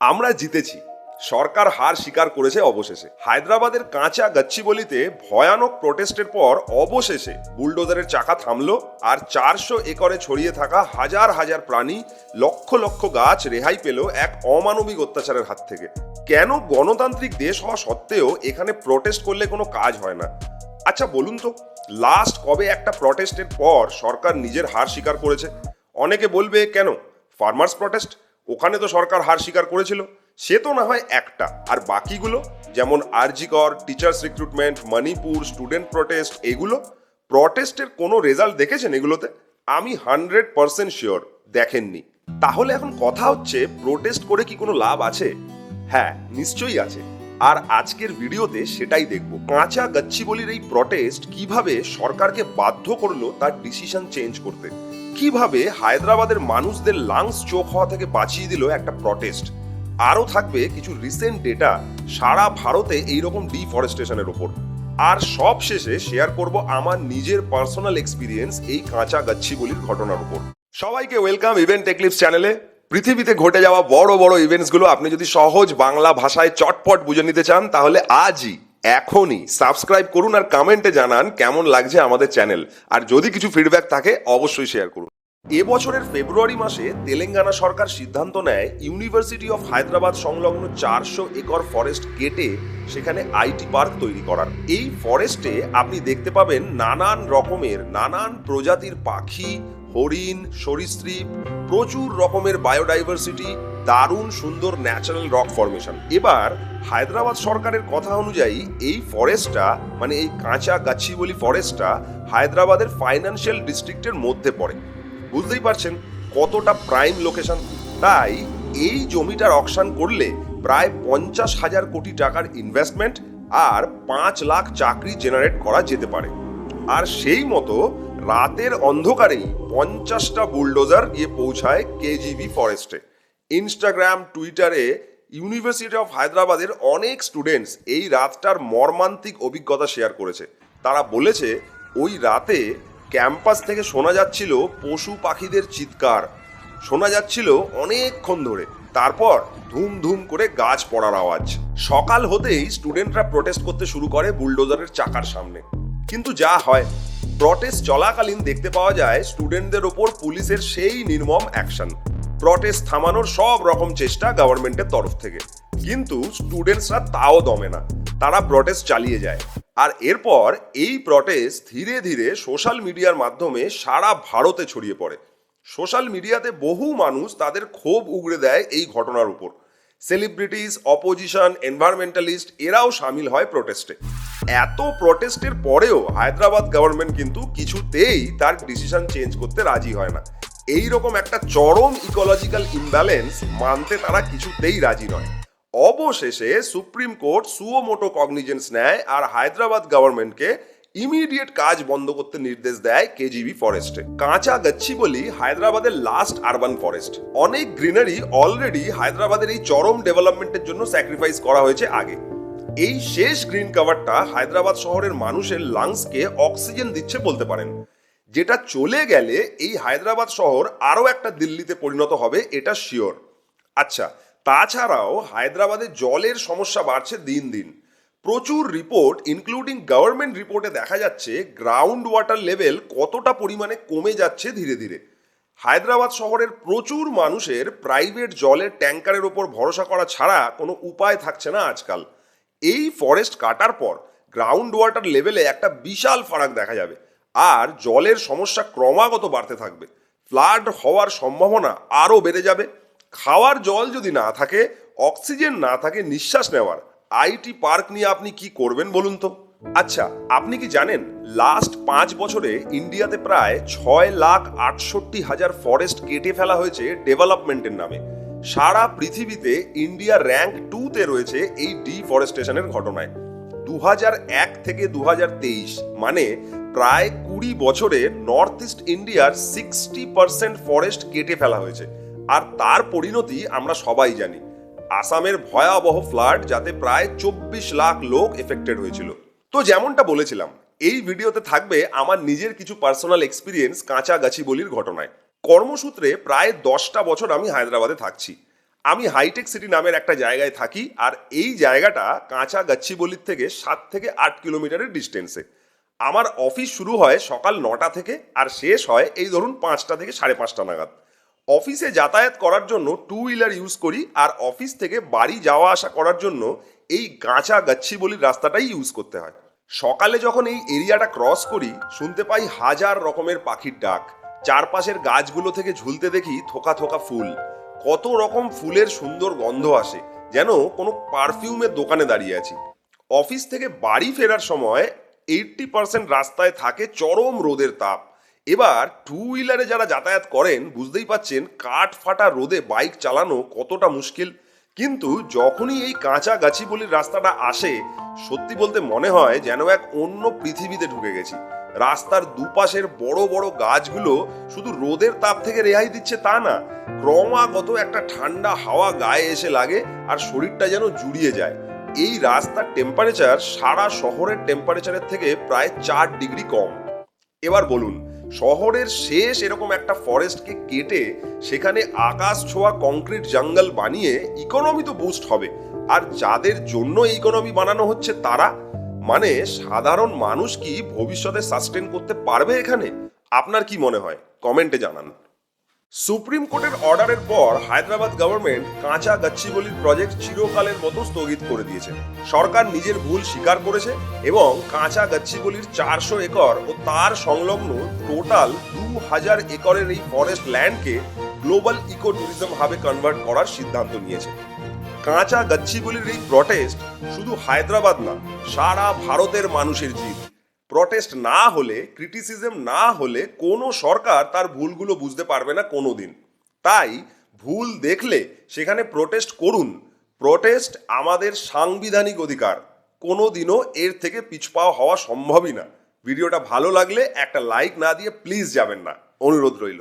আমরা জিতেছি। সরকার হার স্বীকার করেছে অবশেষে। হায়দ্রাবাদের কাঁচা গাচ্ছিবলিতে ভয়ানক প্রোটেস্টের পর অবশেষে বুলডোজারের চাকা থামলো আর চারশো একরে ছড়িয়ে থাকা হাজার হাজার প্রাণী লক্ষ লক্ষ গাছ রেহাই পেল এক অমানবিক অত্যাচারের হাত থেকে। কেন গণতান্ত্রিক দেশ হওয়া সত্ত্বেও এখানে প্রোটেস্ট করলে কোনো কাজ হয় না? আচ্ছা বলুন তো, লাস্ট কবে একটা প্রটেস্টের পর সরকার নিজের হার স্বীকার করেছে? অনেকে বলবে, কেন? Farmers protest? ওখানে তো সরকার হার স্বীকার করেছিল, সে তো না হয় একটা। আর বাকিগুলো, যেমন RG Kar teachers recruitment Manipur student protest এগুলো প্রটেস্টের কোনো রেজাল্ট দেখেছেন এগুলোতে? আমি হান্ড্রেড পার্সেন্ট শিওর দেখেননি। তাহলে এখন কথা হচ্ছে প্রোটেস্ট করে কি কোনো লাভ আছে? হ্যাঁ নিশ্চয়ই আছে। আর আজকের ভিডিওতে সেটাই দেখব। কাঁচা গাচ্ছিবলির এই প্রটেস্ট কীভাবে সরকারকে বাধ্য করল তার ডিসিশন চেঞ্জ করতে? কীভাবে হায়দ্রাবাদের মানুষদের লাংস চোখ হওয়া থেকে বাঁচিয়ে দিল একটা প্রটেস্ট আরও থাকবে কিছু রিসেন্ট ডেটা সারা ভারতে এইরকম ডিফরেস্টেশনের ওপর। আর সব শেষে শেয়ার করব আমার নিজের পার্সোনাল এক্সপিরিয়েন্স এই কাঁচা গাচ্ছিবলির ঘটনার উপর সবাইকে ওয়েলকাম ইভেন্ট টেকলিপস চ্যানেলে পৃথিবীতে ঘটে যাওয়া বড় বড় ইভেন্টসগুলো আপনি যদি সহজ বাংলা ভাষায় চটপট বুঝে নিতে চান, তাহলে আজই এখনই সাবস্ক্রাইব করুন আর কমেন্টে জানান কেমন লাগছে আমাদের চ্যানেল আর যদি কিছু ফিডব্যাক থাকে, অবশ্যই শেয়ার করুন। এবছরের ফেব্রুয়ারি মাসে তেলেঙ্গানা সরকার সিদ্ধান্ত নেয় ইউনিভার্সিটি অফ হায়দ্রাবাদ সংলগ্ন চারশো একর ফরেস্ট কেটে সেখানে আইটি পার্ক তৈরি করার। এই ফরেস্টে আপনি দেখতে পাবেন নানান রকমের, নানান প্রজাতির পাখি, হরিণ, সরীসৃপ, প্রচুর রকমের বায়োডাইভার্সিটি দারুণ সুন্দর ন্যাচারাল রক ফরমেশন এবার হায়দ্রাবাদ সরকারের কথা অনুযায়ী এই ফরেস্টটা মানে এই কাঁচা গাছিবলি ফরেস্টটা হায়দ্রাবাদের ফাইন্যান্সিয়াল ডিস্ট্রিক্টের মধ্যে পড়ে। বুঝতেই পারছেন কতটা প্রাইম লোকেশন তাই এই জমিটার অকশন করলে প্রায় পঞ্চাশ হাজার কোটি টাকার ইনভেস্টমেন্ট আর পাঁচ লাখ চাকরি জেনারেট করা যেতে পারে। আর সেই মতো রাতের অন্ধকারেই পঞ্চাশটা বুলডোজার গিয়ে পৌঁছায় কেজিবি ফরেস্টে ইনস্টাগ্রাম টুইটারে ইউনিভার্সিটি অফ হায়দ্রাবাদের অনেক স্টুডেন্টস এই রাতটার মর্মান্তিক অভিজ্ঞতা শেয়ার করেছে। তারা বলেছে, ওই রাতে ক্যাম্পাস থেকে শোনা যাচ্ছিল পশু পাখিদের চিৎকার। শোনা যাচ্ছিল অনেকক্ষণ ধরে। তারপর ধুম ধুম করে গাছ পড়ার আওয়াজ। সকাল হতেই স্টুডেন্টরা প্রোটেস্ট করতে শুরু করে বুলডোজারের চাকার সামনে। কিন্তু যা হয় প্রটেস্ট চলাকালীন দেখতে পাওয়া যায় স্টুডেন্টদের ওপর পুলিশের সেই নির্মম অ্যাকশন প্রটেস্ট থামানোর সব রকম চেষ্টা গভর্নমেন্টের তরফ থেকে। কিন্তু স্টুডেন্টসরা তাও দমে না। তারা প্রটেস্ট চালিয়ে যায়। আর এরপর এই প্রটেস্ট ধীরে ধীরে সোশ্যাল মিডিয়ার মাধ্যমে সারা ভারতে ছড়িয়ে পড়ে। সোশ্যাল মিডিয়াতে বহু মানুষ তাদের ক্ষোভ উগড়ে দেয় এই ঘটনার উপর। সেলিব্রিটিস অপোজিশন এনভায়রনমেন্টালিস্ট এরাও সামিল হয় প্রোটেস্টে এত প্রোটেস্টের পরেও হায়দ্রাবাদ গভর্নমেন্ট কিন্তু কিছুতেই তার ডিসিশন চেঞ্জ করতে রাজি হয় না। এই রকম একটা চরম ইকোলজিক্যাল ইমব্যালেন্স মানতে তারা কিছুতেই রাজি নয়। অবশেষে সুপ্রিম কোর্ট সুওমোটো কগনিজেন্স নেয় আর হায়দ্রাবাদ গভর্নমেন্টকে ইমিডিয়েট কাজ বন্ধ করতে নির্দেশ দেয় কেজিবি ফরেস্টে কাঁচা গাচ্ছি বলি হায়দ্রাবাদের লাস্ট আরবান ফরেস্ট অনেক গ্রিনারি অলরেডি হায়দ্রাবাদের এই চরম ডেভেলপমেন্টের জন্য স্যাক্রিফাইস করা হয়েছে আগে। এই শেষ গ্রিন কাভারটা হায়দ্রাবাদ শহরের মানুষের লাংসকে অক্সিজেন দিচ্ছে বলতে পারেন। যেটা চলে গেলে এই হায়দ্রাবাদ শহর আরও একটা দিল্লিতে পরিণত হবে, এটা শিওর আচ্ছা তাছাড়াও হায়দ্রাবাদে জলের সমস্যা বাড়ছে দিন দিন। প্রচুর রিপোর্ট ইনক্লুডিং গভর্নমেন্ট রিপোর্টে দেখা যাচ্ছে গ্রাউন্ড ওয়াটার লেভেল কতটা পরিমাণে কমে যাচ্ছে ধীরে ধীরে। হায়দ্রাবাদ শহরের প্রচুর মানুষের প্রাইভেট জলের ট্যাঙ্কারের ওপর ভরসা করা ছাড়া কোনো উপায় থাকছে না আজকাল। এই ফরেস্ট কাটার পর গ্রাউন্ড ওয়াটার লেভেলে একটা বিশাল ফারাক দেখা যাবে। আর জলের সমস্যা ক্রমাগত বাড়তে থাকবে। ফ্লাড হওয়ার সম্ভাবনা আরও বেড়ে যাবে। খাওয়ার জল যদি না থাকে, অক্সিজেন না থাকে, নিঃশ্বাস নেওয়ার। আইটি পার্ক নিয়ে আপনি কি করবেন বলুন তো? আচ্ছা আপনি কি জানেন, লাস্ট পাঁচ বছরে ইন্ডিয়াতে প্রায় ছয় লাখ আটষট্টি হাজার ফরেস্ট কেটে ফেলা হয়েছে ডেভেলপমেন্টের নামে। সারা পৃথিবীতে ইন্ডিয়া র্যাঙ্ক টুতে রয়েছে এই ডিফরেস্টেশনের ঘটনায়। দু এক থেকে দু হাজার তেইশ মানে প্রায় কুড়ি বছরে নর্থ ইস্ট ইন্ডিয়ার সিক্সটি পার্সেন্ট ফরেস্ট কেটে ফেলা হয়েছে। আর তার পরিণতি আমরা সবাই জানি। আসামের ভয়াবহ ফ্লাড যাতে প্রায় চব্বিশ লাখ লোক এফেক্টেড হয়েছিল। তো যেমনটা বলেছিলাম, এই ভিডিওতে থাকবে আমার নিজের কিছু পার্সোনাল এক্সপিরিয়েন্স কাঁচা গাছি বলির ঘটনায়। কর্মসূত্রে প্রায় দশটা বছর আমি হায়দ্রাবাদে থাকছি। আমি হাইটেক সিটি নামের একটা জায়গায় থাকি, আর এই জায়গাটা কাঁচা গাচ্ছিবলির থেকে সাত থেকে আট কিলোমিটারের ডিস্টেন্সে আমার অফিস শুরু হয় সকাল নটা থেকে আর শেষ হয় এই ধরুন পাঁচটা থেকে সাড়ে পাঁচটা নাগাদ। অফিসে যাতায়াত করার জন্য টু হুইলার ইউজ করি আর অফিস থেকে বাড়ি যাওয়া আসা করার জন্য এই গাঁচা গাচ্ছিবলির রাস্তাটাই ইউজ করতে হয়। সকালে যখন এই এরিয়াটা ক্রস করি, শুনতে পাই হাজার রকমের পাখির ডাক। চারপাশের গাছগুলো থেকে ঝুলতে দেখি থোকা থোকা ফুল। কত রকম ফুলের সুন্দর গন্ধ আসে, যেন কোনো পারফিউমের দোকানে দাঁড়িয়ে আছি। অফিস থেকে বাড়ি ফেরার সময় এইটটি পার্সেন্ট রাস্তায় থাকে চরম রোদের তাপ। এবার টু হুইলারে যারা যাতায়াত করেন, বুঝতেই পাচ্ছেন কাঠ ফাটা রোদে বাইক চালানো কতটা মুশকিল। কিন্তু যখনই এই কাঁচা গাছিবলির রাস্তাটা আসে, সত্যি বলতে মনে হয় যেন এক অন্য পৃথিবীতে ঢুকে গেছি। রাস্তার দুপাশের বড় বড় গাছগুলো শুধু রোদের তাপ থেকে রেহাই দিচ্ছে তা না, ক্রমাগত একটা ঠান্ডা হাওয়া গায়ে এসে লাগে আর শরীরটা যেন জুড়িয়ে যায়। এই রাস্তার টেম্পারেচার সারা শহরের টেম্পারেচারের থেকে প্রায় চার ডিগ্রি কম। এবার বলুন, শহরের শেষ এরকম একটা ফরেস্টকে কেটে সেখানে আকাশ ছোঁয়া কংক্রিট জঙ্গল বানিয়ে ইকোনমি তো বুস্ট হবে। আর যাদের জন্য ইকোনমি বানানো হচ্ছে তারা? মানে সাধারণ মানুষ কি ভবিষ্যতে সাস্টেন করতে পারবে এখানে? আপনার কি মনে হয়? কমেন্টে জানান। সুপ্রিম কোর্টের অর্ডারের পর হায়দ্রাবাদ গভর্নমেন্ট কাঁচা গাচ্ছিবলির প্রজেক্ট চিরকালের মতো স্থগিত করে দিয়েছে। সরকার নিজের ভুল স্বীকার করেছে এবং কাঁচা গাচ্ছিবলির চারশো একর ও তার সংলগ্ন টোটাল দু হাজার একরের এই ফরেস্ট ল্যান্ডকে গ্লোবাল ইকো ট্যুরিজম হাবে কনভার্ট করার সিদ্ধান্ত নিয়েছে। কাঁচা গাচ্ছিবলির এই প্রটেস্ট শুধু হায়দ্রাবাদ না, সারা ভারতের মানুষের জিত প্রটেস্ট না হলে ক্রিটিসিজম না হলে কোনো সরকার তার ভুলগুলো বুঝতে পারবে না কোনো দিন তাই ভুল দেখলে সেখানে প্রটেস্ট করুন। প্রটেস্ট আমাদের সাংবিধানিক অধিকার। কোনো দিনও এর থেকে পিছপাও হওয়া সম্ভবই না। ভিডিওটা ভালো লাগলে একটা লাইক না দিয়ে প্লিজ যাবেন না। অনুরোধ রইল।